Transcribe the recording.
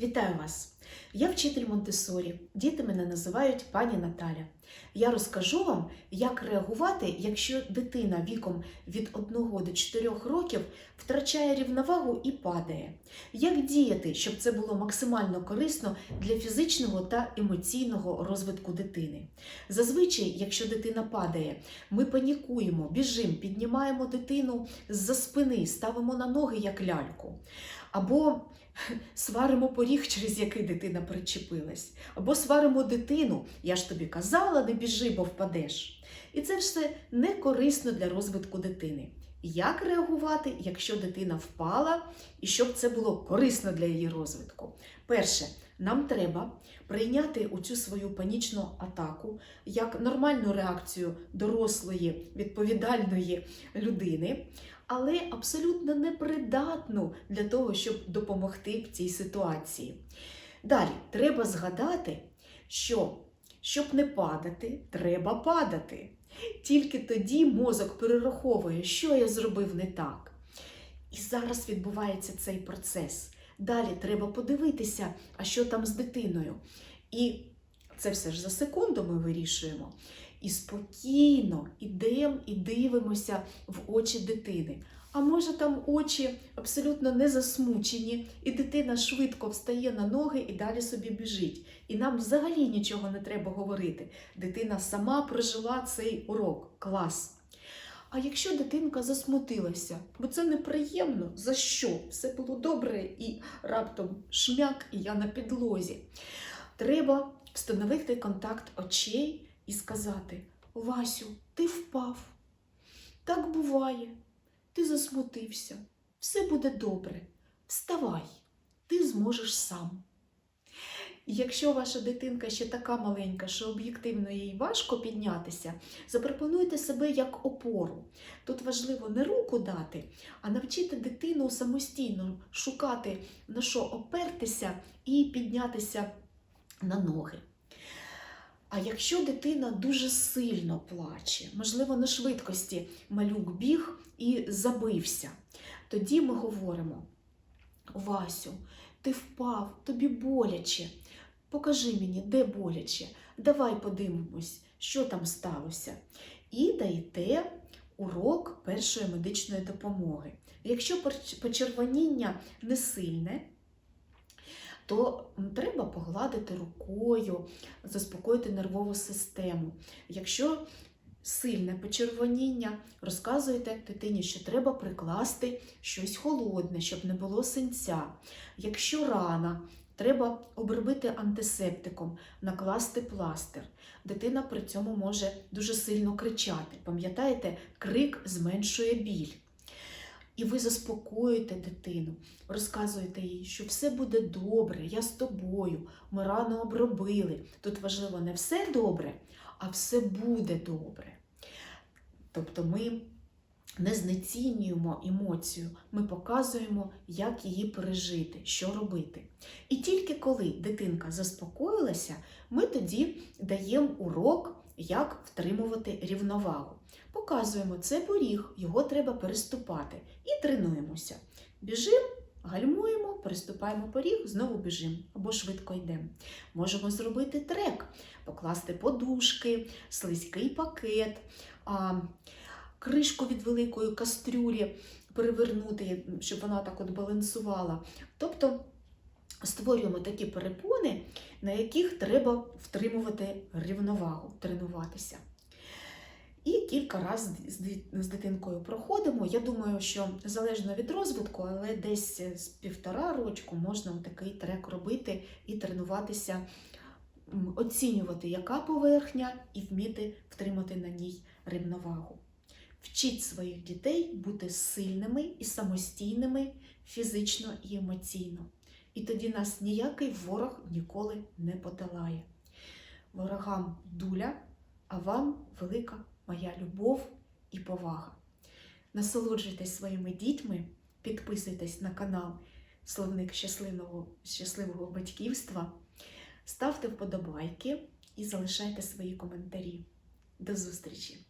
Вітаю вас! Я вчитель Монтесорі. Діти мене називають пані Наталя. Я розкажу вам, як реагувати, якщо дитина віком від 1 до 4 років втрачає рівновагу і падає. Як діяти, щоб це було максимально корисно для фізичного та емоційного розвитку дитини. Зазвичай, якщо дитина падає, ми панікуємо, біжимо, піднімаємо дитину з-за спини, ставимо на ноги як ляльку. Або сваримо поріг, через який дитина причепилась, або сваримо дитину, я ж тобі казала, не біжи, бо впадеш. І це все не корисно для розвитку дитини. Як реагувати, якщо дитина впала, і щоб це було корисно для її розвитку? Перше, нам треба прийняти оцю свою панічну атаку як нормальну реакцію дорослої, відповідальної людини, але абсолютно непридатну для того, щоб допомогти в цій ситуації. Далі треба згадати, що щоб не падати, треба падати. Тільки тоді мозок перераховує, що я зробив не так. І зараз відбувається цей процес. Далі треба подивитися, а що там з дитиною. І це все ж за секунду ми вирішуємо. І спокійно ідемо і дивимося в очі дитини. А може там очі абсолютно не засмучені, і дитина швидко встає на ноги і далі собі біжить. І нам взагалі нічого не треба говорити. Дитина сама прожила цей урок. Клас. А якщо дитинка засмутилася, бо це неприємно, за що? Все було добре і раптом шмяк, і я на підлозі. Треба встановити контакт очей і сказати: Васю, ти впав. Так буває. Ти засмутився. Все буде добре. Вставай, ти зможеш сам. Якщо ваша дитинка ще така маленька, що об'єктивно їй важко піднятися, запропонуйте себе як опору. Тут важливо не руку дати, а навчити дитину самостійно шукати на що опертися і піднятися на ноги. А якщо дитина дуже сильно плаче, можливо, на швидкості малюк біг і забився, тоді ми говоримо: Васю, ти впав, тобі боляче. Покажи мені, де боляче. Давай подивимось, що там сталося. І даєте урок першої медичної допомоги. Якщо почервоніння не сильне, то треба погладити рукою, заспокоїти нервову систему. Якщо сильне почервоніння, розказуєте дитині, що треба прикласти щось холодне, щоб не було синця. Якщо рана, треба обробити антисептиком, накласти пластир. Дитина при цьому може дуже сильно кричати. Пам'ятаєте, крик зменшує біль. І ви заспокоюєте дитину, розказуєте їй, що все буде добре, я з тобою, ми рано обробили. Тут важливо не все добре, а все буде добре. Тобто ми не знецінюємо емоцію, ми показуємо, як її пережити, що робити. І тільки коли дитинка заспокоїлася, ми тоді даємо урок, як втримувати рівновагу. Показуємо, це поріг, його треба переступати. І тренуємося. Біжимо, гальмуємо, переступаємо поріг, знову біжимо або швидко йдемо. Можемо зробити трек, покласти подушки, слизький пакет, кришку від великої кастрюлі перевернути, щоб вона так от балансувала. Тобто створюємо такі перепони, на яких треба втримувати рівновагу, тренуватися. І кілька разів з дитинкою проходимо. Я думаю, що залежно від розвитку, але десь з півтора рочку можна такий трек робити і тренуватися, оцінювати, яка поверхня, і вміти втримати на ній рівновагу. Вчіть своїх дітей бути сильними і самостійними фізично і емоційно. І тоді нас ніякий ворог ніколи не подолає. Ворогам дуля, а вам велика моя любов і повага. Насолоджуйтесь своїми дітьми, підписуйтесь на канал Словник щасливого, щасливого батьківства, ставте вподобайки і залишайте свої коментарі. До зустрічі!